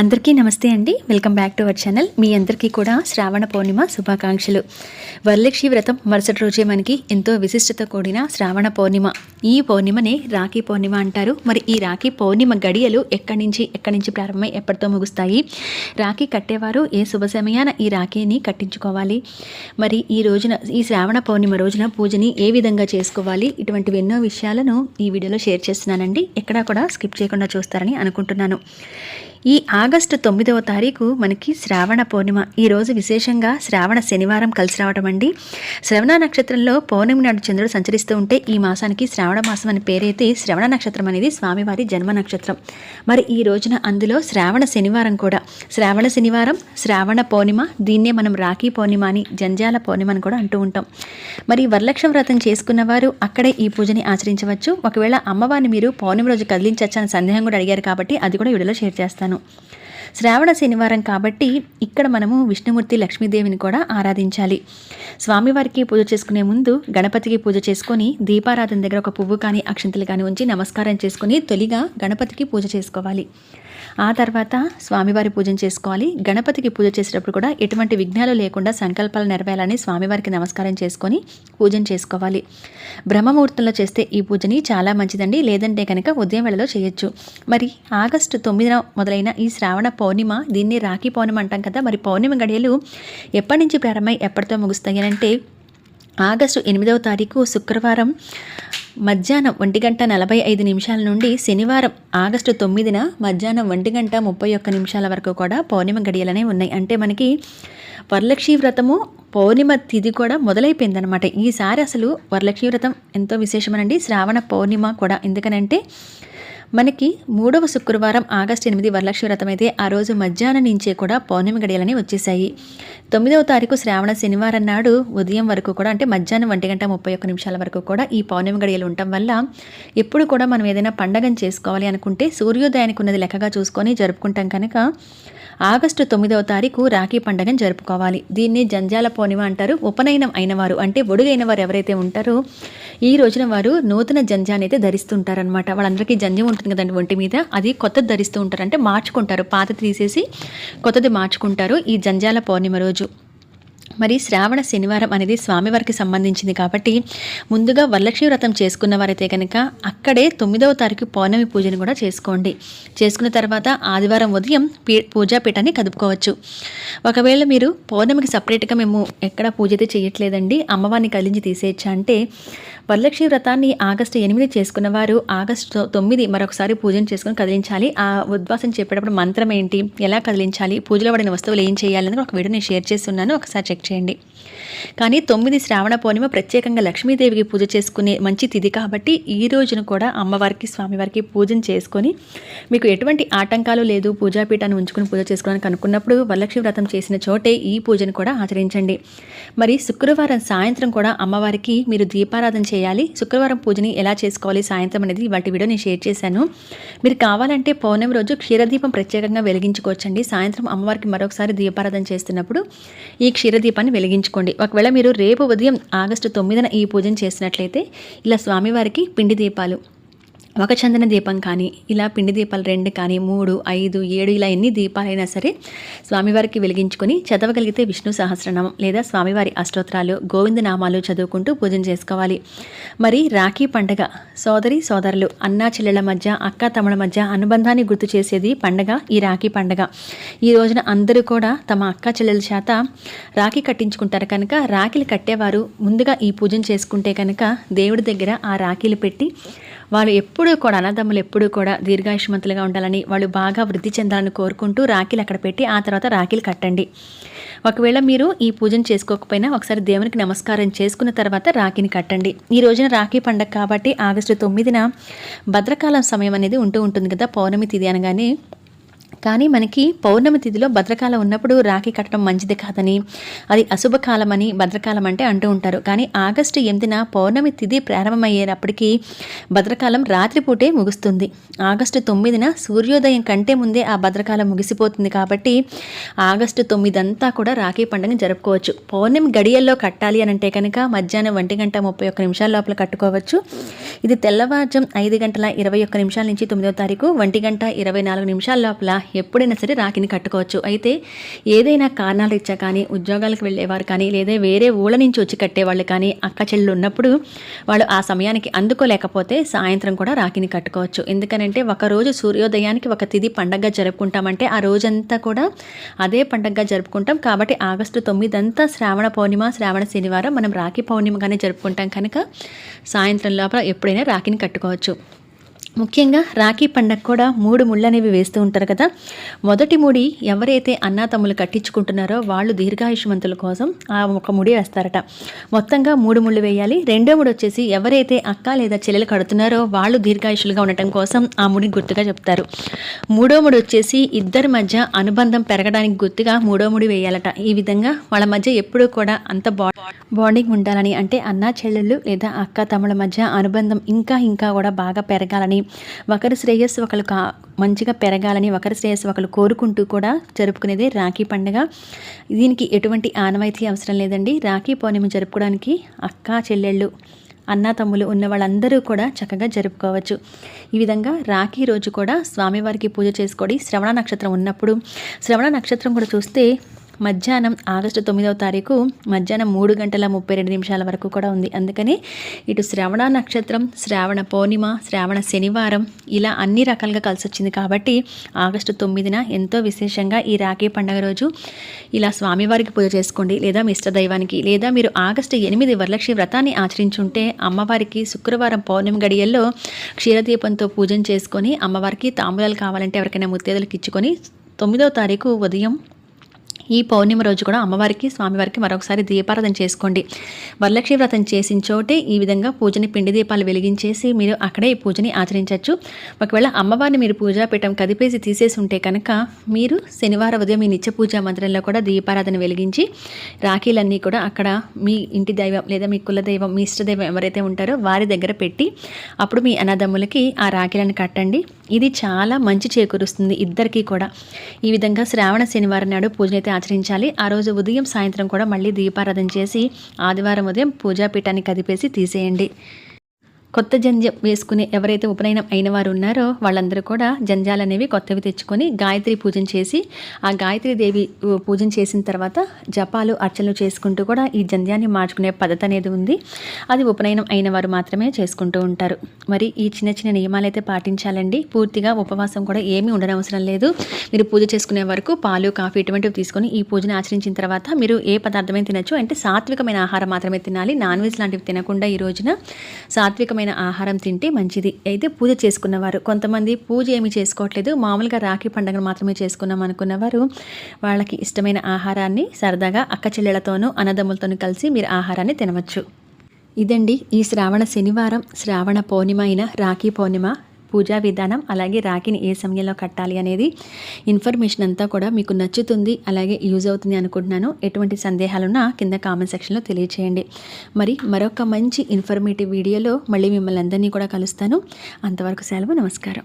అందరికీ నమస్తే అండి. Welcome back to our channel. మీ అందరికీ కూడా శ్రావణ పౌర్ణిమ శుభాకాంక్షలు. వరలక్ష్మి వ్రతం మరుసటి రోజే మనకి ఎంతో విశిష్టత కూడిన శ్రావణ పౌర్ణిమ. ఈ పౌర్ణిమనే రాఖీ పౌర్ణిమ అంటారు. మరి ఈ రాఖీ పౌర్ణిమ గడియలు ఎక్కడి నుంచి ఎక్కడి నుంచి ప్రారంభమై ఎప్పటితో ముగుస్తాయి? రాఖీ కట్టేవారు ఏ శుభ సమయాన ఈ రాఖీని కట్టించుకోవాలి? మరి ఈ రోజున ఈ శ్రావణ పౌర్ణిమ రోజున పూజని ఏ విధంగా చేసుకోవాలి? ఇటువంటివి ఎన్నో విషయాలను ఈ వీడియోలో షేర్ చేస్తున్నానండి. ఎక్కడా కూడా స్కిప్ చేయకుండా చూస్తారని అనుకుంటున్నాను. ఈ ఆగస్టు తొమ్మిదవ తారీఖు మనకి శ్రావణ పౌర్ణిమ. ఈరోజు విశేషంగా శ్రావణ శనివారం కలిసి రావడం అండి. శ్రవణ నక్షత్రంలో పౌర్ణమి నాడు చంద్రుడు సంచరిస్తూ ఉంటే ఈ మాసానికి శ్రావణ మాసం అని పేరైతే శ్రవణ నక్షత్రం అనేది స్వామివారి జన్మ నక్షత్రం. మరి ఈ రోజున అందులో శ్రావణ శనివారం కూడా. శ్రావణ శనివారం శ్రావణ పౌర్ణిమ దీన్నే మనం రాఖీ పౌర్ణిమ అని జంజాల పౌర్ణిమ అని కూడా అంటూ ఉంటాం. మరి వరలక్ష్మ వ్రతం చేసుకున్న వారు అక్కడే ఈ పూజని ఆచరించవచ్చు. ఒకవేళ అమ్మవారిని మీరు పౌర్ణమి రోజు కదిలించవచ్చు అని సందేహం కూడా అడిగారు కాబట్టి అది కూడా వీడియోలో షేర్ చేస్తాను. శ్రావణ శనివారం కాబట్టి ఇక్కడ మనము విష్ణుమూర్తి లక్ష్మీదేవిని కూడా ఆరాధించాలి. స్వామివారికి పూజ చేసుకునే ముందు గణపతికి పూజ చేసుకొని దీపారాధన దగ్గర ఒక పువ్వు కానీ అక్షంతలు కానీ ఉంచి నమస్కారం చేసుకుని తొలిగా గణపతికి పూజ చేసుకోవాలి. ఆ తర్వాత స్వామివారి పూజన చేసుకోవాలి. గణపతికి పూజ చేసేటప్పుడు కూడా ఎటువంటి విఘ్నాలు లేకుండా సంకల్పాలు నెరవేరాలని స్వామివారికి నమస్కారం చేసుకొని పూజను చేసుకోవాలి. బ్రహ్మముహూర్తంలో చేస్తే ఈ పూజని చాలా మంచిదండి. లేదంటే కనుక ఉదయం వేళలో చేయొచ్చు. మరి ఆగస్టు తొమ్మిదిన మొదలైన ఈ శ్రావణ పౌర్ణిమ దీన్ని రాఖీ పౌర్ణిమ అంటాం కదా మరి పౌర్ణిమ గడియలు ఎప్పటి నుంచి ప్రారంభమై ఎప్పటితో ముగుస్తాయి అంటే ఆగస్టు ఎనిమిదవ తారీఖు శుక్రవారం మధ్యాహ్నం ఒంటి గంట నలభై ఐదు నిమిషాల నుండి శనివారం ఆగస్టు తొమ్మిదిన మధ్యాహ్నం ఒంటి గంట ముప్పై ఒక్క నిమిషాల వరకు కూడా పౌర్ణిమ గడియలనే ఉన్నాయి. అంటే మనకి వరలక్ష్మీ వ్రతము పౌర్ణిమ తిథి కూడా మొదలైపోయిందనమాట ఈసారి అసలు వరలక్ష్మీ వ్రతం ఎంతో విశేషమనండి. శ్రావణ పౌర్ణిమ కూడా. ఎందుకనంటే మనకి మూడవ శుక్రవారం ఆగస్టు ఎనిమిది వరలక్ష్మి వ్రతం అయితే ఆ రోజు మధ్యాహ్నం నుంచే కూడా పౌర్ణమి గడియలని వచ్చేసాయి తొమ్మిదవ తారీఖు శ్రావణ శనివారం నాడు ఉదయం వరకు కూడా అంటే మధ్యాహ్నం ఒంటి గంట ముప్పై ఒక్క నిమిషాల వరకు కూడా ఈ పౌర్ణమి గడియలు ఉండటం వల్ల ఎప్పుడు కూడా మనం ఏదైనా పండగను చేసుకోవాలి అనుకుంటే సూర్యోదయానికి ఉన్నది లెక్కగా చూసుకొని జరుపుకుంటాం కనుక ఆగస్టు తొమ్మిదవ తారీఖు రాఖీ పండుగను జరుపుకోవాలి. దీన్ని జంజాల పౌర్ణిమ అంటారు. ఉపనయనం అయినవారు అంటే ఒడుగైన వారు ఎవరైతే ఉంటారో ఈ రోజున వారు నూతన జంజాన్ని అయితే ధరిస్తుంటారనమాట వాళ్ళందరికీ జంజం ఉంటుంది కదండి ఒంటి మీద. అది కొత్తది ధరిస్తూ ఉంటారు. అంటే మార్చుకుంటారు. పాత తీసేసి కొత్తది మార్చుకుంటారు ఈ జంజాల పౌర్ణిమ రోజు. మరి శ్రావణ శనివారం అనేది స్వామివారికి సంబంధించింది కాబట్టి ముందుగా వరలక్ష్మి వ్రతం చేసుకున్న వారైతే కనుక అక్కడే తొమ్మిదవ తారీఖు పౌర్ణమి పూజను కూడా చేసుకోండి. చేసుకున్న తర్వాత ఆదివారం ఉదయం పీ పూజాపీఠాన్ని కదుపుకోవచ్చు. ఒకవేళ మీరు పౌర్ణమికి సపరేట్గా మేము ఎక్కడ పూజ అయితే చేయట్లేదండి అమ్మవారిని కలించి తీసేయచ్చా అంటే వరలక్ష్మి వ్రతాన్ని ఆగస్టు ఎనిమిది చేసుకున్న వారు ఆగస్టు తొమ్మిది మరొకసారి పూజను చేసుకుని కదిలించాలి. ఆ ఉద్వాసం చెప్పేటప్పుడు మంత్రం ఏంటి ఎలా కదిలించాలి పూజలో పడిన వస్తువులు ఏం చేయాలని ఒక వీడియో నేను షేర్ చేస్తున్నాను. ఒకసారి చెక్ చేయండి. కానీ తొమ్మిది శ్రావణ పౌర్ణిమ ప్రత్యేకంగా లక్ష్మీదేవికి పూజ చేసుకునే మంచి తిథి కాబట్టి ఈ రోజున కూడా అమ్మవారికి స్వామివారికి పూజన చేసుకొని మీకు ఎటువంటి ఆటంకాలు లేదు. పూజాపీఠాన్ని ఉంచుకుని పూజ చేసుకోవడానికి అనుకున్నప్పుడు వరలక్ష్మి వ్రతం చేసిన చోటే ఈ పూజను కూడా ఆచరించండి. మరి శుక్రవారం సాయంత్రం కూడా అమ్మవారికి మీరు దీపారాధన చేయాలి. శుక్రవారం పూజని ఎలా చేసుకోవాలి సాయంత్రం అనేది వాటి వీడియో నేను షేర్ చేశాను. మీరు కావాలంటే పౌర్ణమి రోజు క్షీరదీపం ప్రత్యేకంగా వెలిగించుకోవచ్చండి. సాయంత్రం అమ్మవారికి మరొకసారి దీపారాధన చేస్తున్నప్పుడు ఈ క్షీరదీపాన్ని వెలిగించుకోండి ఒకవేళ మీరు రేపు ఉదయం ఆగస్టు తొమ్మిదిన ఈ పూజను చేసినట్లయితే ఇలా స్వామివారికి పిండి దీపాలు ఒక చందన దీపం కానీ ఇలా పిండి దీపాలు రెండు కానీ మూడు ఐదు ఏడు ఇలా ఎన్ని దీపాలైనా సరే స్వామివారికి వెలిగించుకొని చదవగలిగితే విష్ణు సహస్రనామం లేదా స్వామివారి అష్టోత్తరాలు గోవిందనామాలు చదువుకుంటూ పూజన చేసుకోవాలి. మరి రాఖీ పండగ సోదరి సోదరులు అన్నా చెల్లెల మధ్య అక్క తమ్ముల మధ్య అనుబంధాన్ని గుర్తు చేసేది పండగ ఈ రాఖీ పండగ. ఈ రోజున అందరూ కూడా తమ అక్క చెల్లెల చేత రాఖీ కట్టించుకుంటారు కనుక రాఖీలు కట్టేవారు. ముందుగా ఈ పూజను చేసుకుంటే కనుక దేవుడి దగ్గర ఆ రాఖీలు పెట్టి వాళ్ళు ఎప్పుడూ కూడా అన్నదమ్ములు ఎప్పుడూ కూడా దీర్ఘాయుష్మంతులుగా ఉండాలని వాళ్ళు బాగా వృద్ధి చెందాలని కోరుకుంటూ రాఖీలు అక్కడ పెట్టి ఆ తర్వాత రాఖీలు కట్టండి. ఒకవేళ మీరు ఈ పూజను చేసుకోకపోయినా ఒకసారి దేవునికి నమస్కారం చేసుకున్న తర్వాత రాఖీని కట్టండి. ఈ రోజున రాఖీ పండగ కాబట్టి ఆగస్టు తొమ్మిదిన భద్రకాలం సమయం అనేది ఉంటూ ఉంటుంది కదా పౌర్ణమి తిది అనగానే కానీ మనకి పౌర్ణమి తిథిలో భద్రకాలం ఉన్నప్పుడు రాఖీ కట్టడం మంచిది కాదని అది అశుభకాలం అని భద్రకాలం అంటే అంటూ ఉంటారు. కానీ ఆగస్టు ఎనిమిదిన పౌర్ణమి తిథి ప్రారంభమయ్యేటప్పటికీ భద్రకాలం రాత్రిపూటే ముగుస్తుంది. ఆగస్టు తొమ్మిదిన సూర్యోదయం కంటే ముందే ఆ భద్రకాలం ముగిసిపోతుంది కాబట్టి ఆగస్టు తొమ్మిదంతా కూడా రాఖీ పండుగను జరుపుకోవచ్చు. పౌర్ణమి గడియల్లో కట్టాలి అని అంటే కనుక మధ్యాహ్నం ఒంటి గంట ముప్పై ఒక్క నిమిషాల లోపల కట్టుకోవచ్చు. ఇది తెల్లవారుజం ఐదు గంటల ఇరవై ఒక్క నిమిషాల నుంచి తొమ్మిదవ తారీఖు ఒంటి గంట ఇరవై నాలుగు నిమిషాల లోపల ఎప్పుడైనా సరే రాఖీని కట్టుకోవచ్చు. అయితే ఏదైనా కారణాలు ఇచ్చా కానీ ఉద్యోగాలకు వెళ్ళేవారు కానీ లేదా వేరే ఊళ్ళ నుంచి వచ్చి కట్టేవాళ్ళు కానీ అక్క చెల్లెలు ఉన్నప్పుడు వాళ్ళు ఆ సమయానికి అందుకోలేకపోతే సాయంత్రం కూడా రాఖీని కట్టుకోవచ్చు. ఎందుకనంటే ఒకరోజు సూర్యోదయానికి ఒక తిది పండగగా జరుపుకుంటామంటే ఆ రోజంతా కూడా అదే పండగగా జరుపుకుంటాం. కాబట్టి ఆగస్టు తొమ్మిది అంతా శ్రావణ పౌర్ణిమ శ్రావణ శనివారం మనం రాఖీ పౌర్ణిమగానే జరుపుకుంటాం కనుక సాయంత్రం లోపల ఎప్పుడైనా రాఖీని కట్టుకోవచ్చు. ముఖ్యంగా రాఖీ పండగ కూడా మూడు ముళ్ళు అనేవి వేస్తూ ఉంటారు కదా. మొదటి ముడి ఎవరైతే అన్నాతమ్ములు కట్టించుకుంటున్నారో వాళ్ళు దీర్ఘాయుష్మంతుల కోసం ఆ ఒక ముడి వేస్తారట. మొత్తంగా మూడు ముళ్ళు వేయాలి. రెండో ముడి వచ్చేసి ఎవరైతే అక్క లేదా చెల్లెలు కడుతున్నారో వాళ్ళు దీర్ఘాయుషులుగా ఉండటం కోసం ఆ ముడి గుర్తుగా చెప్తారు. మూడో ముడి వచ్చేసి ఇద్దరి మధ్య అనుబంధం పెరగడానికి గుర్తుగా మూడో ముడి వేయాలట. ఈ విధంగా వాళ్ళ మధ్య ఎప్పుడూ కూడా అంత బా బాండింగ్ ఉండాలని అంటే అన్నా చెల్లెళ్ళు లేదా అక్క తమ్ముల మధ్య అనుబంధం ఇంకా ఇంకా కూడా బాగా పెరగాలని ఒకరి శ్రేయస్సు ఒకరు కా మంచిగా పెరగాలని ఒకరి శ్రేయస్సు ఒకరు కోరుకుంటూ కూడా జరుపుకునేదే రాఖీ పండుగ. దీనికి ఎటువంటి ఆనవాయితీ అవసరం లేదండి. రాఖీ పౌర్ణమి జరుపుకోవడానికి అక్క చెల్లెళ్ళు అన్న తమ్ములు ఉన్న వాళ్ళందరూ కూడా చక్కగా జరుపుకోవచ్చు. ఈ విధంగా రాఖీ రోజు కూడా స్వామివారికి పూజ చేసుకోడి. శ్రవణ నక్షత్రం ఉన్నప్పుడు శ్రవణ నక్షత్రం కూడా చూస్తే మధ్యాహ్నం ఆగస్టు తొమ్మిదవ తారీఖు మధ్యాహ్నం మూడు గంటల ముప్పై రెండు నిమిషాల వరకు కూడా ఉంది. అందుకని ఇటు శ్రావణ నక్షత్రం శ్రావణ పౌర్ణిమ శ్రావణ శనివారం ఇలా అన్ని రకాలుగా కలిసి వచ్చింది కాబట్టి ఆగస్టు తొమ్మిదిన ఎంతో విశేషంగా ఈ రాఖీ పండుగ రోజు ఇలా స్వామివారికి పూజ చేసుకోండి లేదా మీ ఇష్టదైవానికి లేదా మీరు ఆగస్టు ఎనిమిది వరలక్ష్మి వ్రతాన్ని ఆచరించుంటే అమ్మవారికి శుక్రవారం పౌర్ణమి గడియల్లో క్షీరదీపంతో పూజన చేసుకొని అమ్మవారికి తాంబూలాలు కావాలంటే ఎవరికైనా ముత్తేదలకు ఇచ్చుకొని తొమ్మిదవ తారీఖు ఉదయం ఈ పౌర్ణిమ రోజు కూడా అమ్మవారికి స్వామివారికి మరొకసారి దీపారాధన చేసుకోండి. వరలక్ష్మి వ్రతం చేసిన చోటే ఈ విధంగా పూజని పిండి దీపాలు వెలిగించేసి మీరు అక్కడే ఈ పూజని ఆచరించవచ్చు. ఒకవేళ అమ్మవారిని మీరు పూజాపీఠం కదిపేసి తీసేసి ఉంటే కనుక మీరు శనివారం ఉదయం మీ నిత్య పూజా మందిరంలో కూడా దీపారాధన వెలిగించి రాఖీలన్నీ కూడా అక్కడ మీ ఇంటి దైవం లేదా మీ కులదైవం మీ ఇష్టదైవం ఎవరైతే ఉంటారో వారి దగ్గర పెట్టి అప్పుడు మీ అన్నదమ్ములకి ఆ రాఖీలను కట్టండి. ఇది చాలా మంచి చేకూరుస్తుంది ఇద్దరికీ కూడా. ఈ విధంగా శ్రావణ శనివారం నాడు పూజనైతే ఆచరించాలి. ఆ రోజు ఉదయం సాయంత్రం కూడా మళ్ళీ దీపారాధన చేసి ఆదివారం ఉదయం పూజాపీఠాన్ని కదిపేసి తీసేయండి. కొత్త జంజం వేసుకుని ఎవరైతే ఉపనయనం అయిన వారు ఉన్నారో వాళ్ళందరూ కూడా జంజాలు అనేవి కొత్తవి తెచ్చుకొని గాయత్రి పూజన చేసి ఆ గాయత్రి దేవి పూజన చేసిన తర్వాత జపాలు అర్చనలు చేసుకుంటూ కూడా ఈ జంధ్యాన్ని మార్చుకునే పద్ధతి అనేది ఉంది. అది ఉపనయనం అయిన వారు మాత్రమే చేసుకుంటూ ఉంటారు. మరి ఈ చిన్న చిన్న నియమాలు అయితే పాటించాలండి. పూర్తిగా ఉపవాసం కూడా ఏమీ ఉండనవసరం లేదు. మీరు పూజ చేసుకునే వరకు పాలు కాఫీ ఇటువంటివి తీసుకొని ఈ పూజను ఆచరించిన తర్వాత మీరు ఏ పదార్థమే తినచ్చు. అంటే సాత్వికమైన ఆహారం మాత్రమే తినాలి. నాన్ వెజ్ లాంటివి తినకుండా ఈ రోజున సాత్వికమైన ఇష్టమైన ఆహారం తింటే మంచిది. అయితే పూజ చేసుకున్నవారు కొంతమంది పూజ ఏమి చేసుకోవట్లేదు. మామూలుగా రాఖీ పండుగను మాత్రమే చేసుకున్నాం అనుకున్నవారు వాళ్ళకి ఇష్టమైన ఆహారాన్ని సరదాగా అక్క చెల్లెలతోనూ అన్నదమ్ములతోనూ కలిసి మీరు ఆహారాన్ని తినవచ్చు. ఇదండి ఈ శ్రావణ శనివారం శ్రావణ పౌర్ణిమ అయిన రాఖీ పౌర్ణిమ. పూజా విధానం అలాగే రాఖీని ఏ సమయంలో కట్టాలి అనేది ఇన్ఫర్మేషన్ అంతా కూడా మీకు నచ్చుతుంది అలాగే యూజ్ అవుతుంది అనుకుంటున్నాను. ఎటువంటి సందేహాలున్నా కింద కామెంట్ సెక్షన్లో తెలియచేయండి. మరి మరొక మంచి ఇన్ఫర్మేటివ్ వీడియోలో మళ్ళీ మిమ్మల్ని అందరినీ కూడా కలుస్తాను. అంతవరకు సెలవు నమస్కారం.